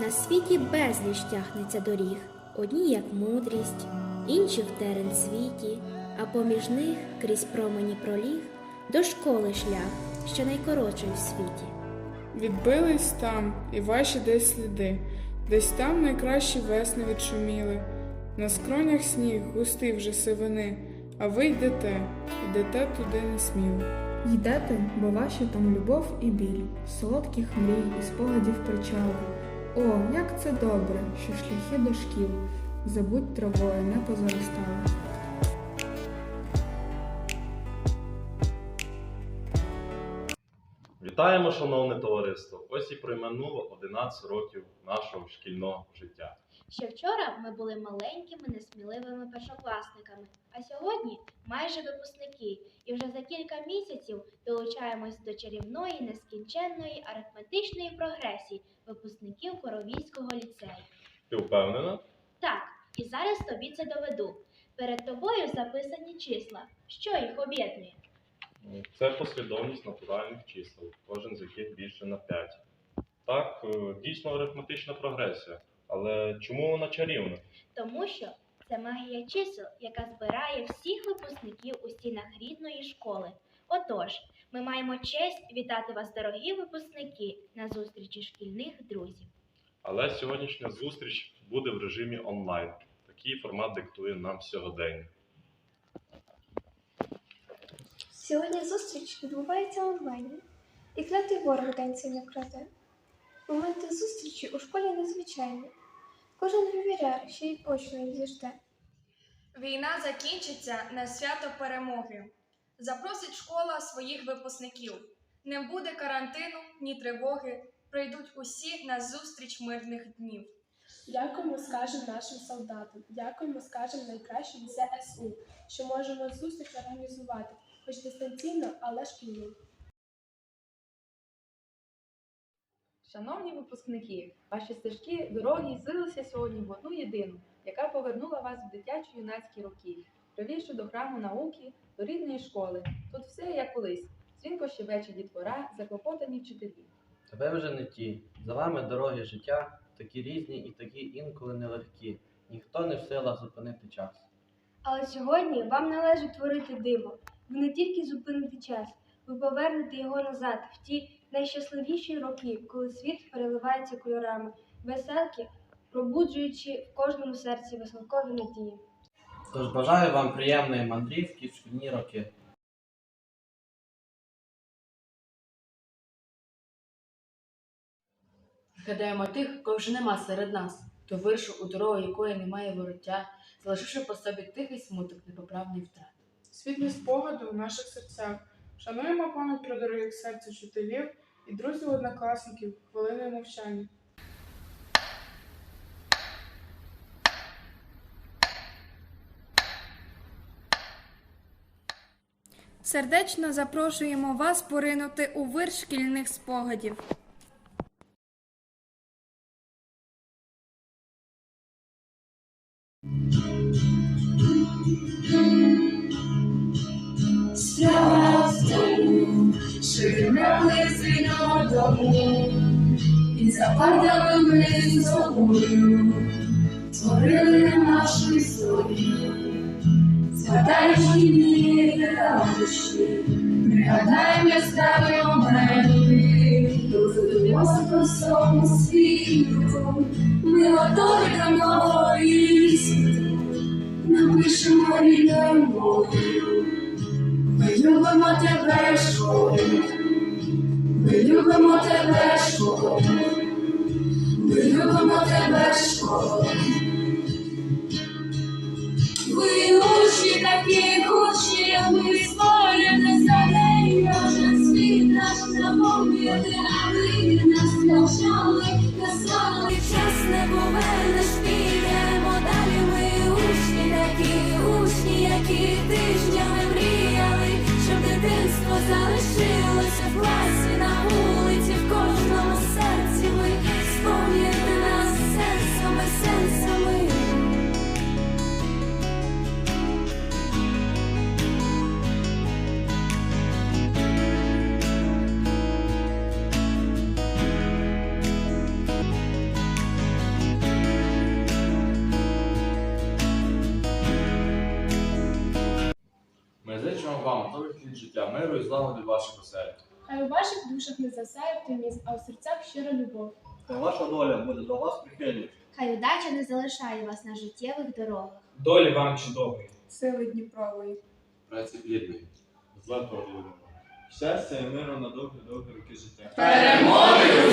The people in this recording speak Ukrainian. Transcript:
На світі безліч тягнеться доріг, одні як мудрість, інші в терен світі, а поміж них крізь промені проліг до школи шлях, що найкоротший в світі. Відбились там і ваші десь сліди, десь там найкращі весни відшуміли. На скронях сніг густий вже сивини, а ви йдете, йдете туди несміло. Йдете, бо ваші там любов і біль, солодких мрій і спогадів причали. О, як це добре, що шляхи до шкіл, забудь травою не позаростали. Вітаємо, шановне товариство! Ось і пройминуло 11 років нашого шкільного життя. Ще вчора ми були маленькими, несміливими першокласниками, а сьогодні майже випускники, і вже за кілька місяців долучаємось до чарівної нескінченної арифметичної прогресії випускників Коровійського ліцею. Ти впевнена? Так, і зараз тобі це доведу. Перед тобою записані числа. Що їх об'єднує? Це послідовність натуральних чисел, кожен з яких більше на 5. Так, е, дійсно арифметична прогресія. Але чому вона чарівна? Тому що це магія чисел, яка збирає всіх випускників у стінах рідної школи. Отож, ми маємо честь вітати вас, дорогі випускники, на зустрічі шкільних друзів. Але сьогоднішня зустріч буде в режимі онлайн. Такий формат диктує нам сьогодення. Сьогодні зустріч відбувається онлайн. І клятий ворог день це не краде. Моменти зустрічі у школі незвичайні. Кожен вивіряє, що й їх зіжде. Війна закінчиться на свято перемоги. Запросить школа своїх випускників. Не буде карантину, ні тривоги. Прийдуть усі на зустріч мирних днів. Дякуємо, скажемо нашим солдатам. Дякуємо, скажемо найкращим ЗСУ, що можемо зустріч організувати, хоч дистанційно, але шкільну. Шановні випускники, ваші стежки дороги злилися сьогодні в одну єдину, яка повернула вас в дитячі юнацькі роки, привівши до храму науки, до рідної школи. Тут все як колись. Дзвінко щебече дітвора, заклопотані вчителі. Тебе вже не ті. За вами дороги життя, такі різні і такі інколи нелегкі. Ніхто не в силах зупинити час. Але сьогодні вам належить творити диво. Ви не тільки зупините час, ви повернете його назад в ті найщасливіші роки, коли світ переливається кольорами, веселки, пробуджуючи в кожному серці веселкові надії. Тож бажаю вам приємної мандрівки в шкільні роки. Гадаємо тих, кого вже нема серед нас, то виршу у дорогу, якої немає вороття, залишивши по собі тихий смуток непоправний втрат. Світлі спогади у наших серцях. Шануємо пам'ять про дорогих серця вчителів і друзів однокласників хвилиною мовчання. Сердечно запрошуємо вас поринути у вир шкільних спогадів. Справа в відмерли з дому, і за партами ми з тобою творили нашу історію. Згадай шкільні радощі, пригадай яскраві моменти, розвивемося по всьому світу, ми готові до нової світу, напишемо рідною мовою. Школу, ми любимо тебе, школу, ми любимо тебе. Ви учні такі гучні, ми створюємо за день, кожен світ наш запам'яти, а ви нас навчали, казали, час не повернеш, підемо далі, ми учні такі, учні, які дитинство залишилося в класі, Ми зичимо вам довгих літ життя, миру і злагоди в ваших оселях. Хай у ваших душах не засяє оптимізм, а у серцях щира любов. Хай ваша доля буде до вас прихильною. Хай удача не залишає вас на життєвих дорогах. Долі вам чудової. Сили Дніпрової. Праці плідної. Златого Щастя і миру на довгі-довгі роки життя. Перемоги